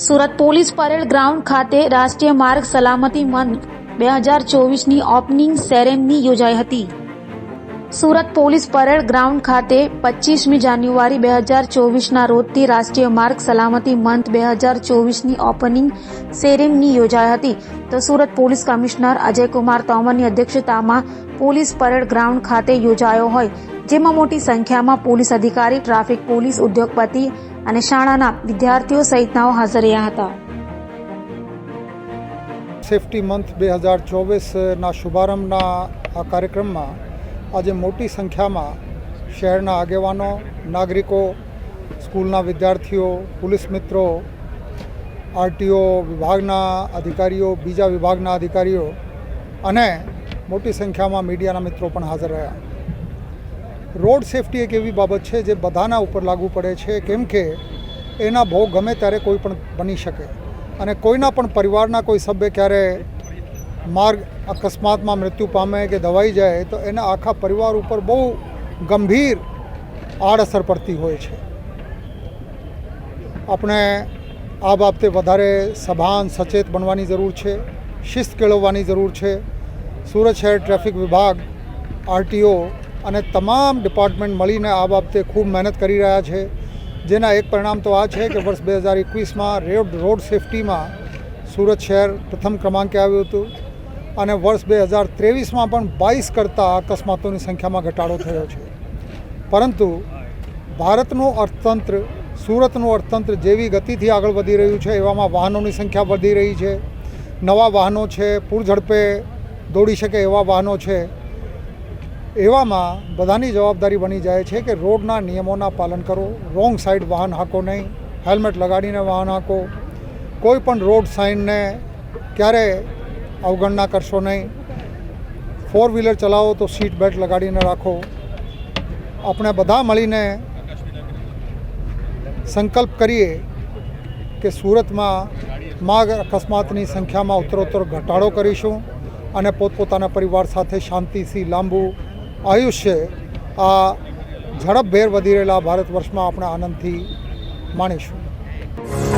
Surat police parade ground ખાતે રાષ્ટ્રીય માર્ગ સલામતી મંથ બે હજાર ચોવીસની ઓપનિંગ સેરેમની યોજાઈ હતી. સુરત પોલીસ પરેડ ગ્રાઉન્ડ ખાતે પચીસમી જાન્યુઆરી બે હજાર ચોવીસના રોજથી રાષ્ટ્રીય માર્ગ સલામતી મંથ બે હજાર ચોવીસની ઓપનિંગ સેરેમની યોજાઈ હતી. તો સુરત પોલીસ કમિશનર અજયકુમાર તોમરની અધ્યક્ષતામાં પોલીસ પરેડ ગ્રાઉન્ડ ખાતે યોજાયો હોય, જેમાં મોટી સંખ્યામાં પોલીસ અધિકારી, ટ્રાફિક પોલીસ ઉદ્યોગપતિ અને શાળાના વિદ્યાર્થીઓ સહિતનાઓ હાજર રહ્યા હતા. સેફ્ટી મંથ બે હજાર ચોવીસના શુભારંભના આ કાર્યક્રમમાં આજે મોટી સંખ્યામાં શહેરના આગેવાનો, નાગરિકો, સ્કૂલના વિદ્યાર્થીઓ, પોલીસ મિત્રો, આરટીઓ વિભાગના અધિકારીઓ, બીજા વિભાગના અધિકારીઓ અને મોટી સંખ્યામાં મીડિયાના મિત્રો પણ હાજર રહ્યા. રોડ સેફટી એક એવી બાબત છે જે બધાના ઉપર લાગુ પડે છે, કેમ કે એના ભોગ ગમે ત્યારે કોઈ પણ બની શકે. અને કોઈના પણ પરિવારના કોઈ સભ્ય ક્યારે માર્ગ અકસ્માતમાં મૃત્યુ પામે કે દવાઈ જાય, તો એના આખા પરિવાર ઉપર બહુ ગંભીર આડઅસર પડતી હોય છે. આપણે આ બાબતે વધારે સભાન, સચેત બનવાની જરૂર છે, શિસ્ત કેળવવાની જરૂર છે. સુરત શહેર ટ્રાફિક વિભાગ, આરટીઓ અને તમામ ડિપાર્ટમેન્ટ મળીને આ બાબતે ખૂબ મહેનત કરી રહ્યા છે. જેના એક પરિણામ તો આ છે કે વર્ષ બે હજાર એકવીસમાં રોડ રોડ સેફટીમાં સુરત શહેર પ્રથમ ક્રમાંકે આવ્યું હતું. અને વર્ષ બે હજાર ત્રેવીસમાં પણ બાવીસ કરતાં અકસ્માતોની સંખ્યામાં ઘટાડો થયો છે. પરંતુ ભારતનું અર્થતંત્ર, સુરતનું અર્થતંત્ર જેવી ગતિથી આગળ વધી રહ્યું છે, એવામાં વાહનોની સંખ્યા વધી રહી છે. નવા વાહનો છે, પૂર ઝડપે દોડી શકે એવા વાહનો છે. એવામાં બધાની જવાબદારી બની જાય છે કે રોડના નિયમોના પાલન કરો. રોંગ સાઈડ વાહન હાંકો નહીં. હેલ્મેટ લગાડીને વાહન હાંકો. કોઈ પણ રોડ સાઇનને ક્યારે અવગણના કરશો નહીં. ફોર વ્હીલર ચલાવો તો સીટ બેલ્ટ લગાડીને રાખો. આપણે બધા મળીને સંકલ્પ કરીએ કે સુરતમાં માર્ગ અકસ્માતની સંખ્યામાં ઉત્તરોત્તર ઘટાડો કરીશું અને પોતપોતાના પરિવાર સાથે શાંતિથી લાંબુ આયુષ્ય આ ઝડપભેર વધી રહેલા ભારત વર્ષમાં આપણે આનંદથી માણીશું.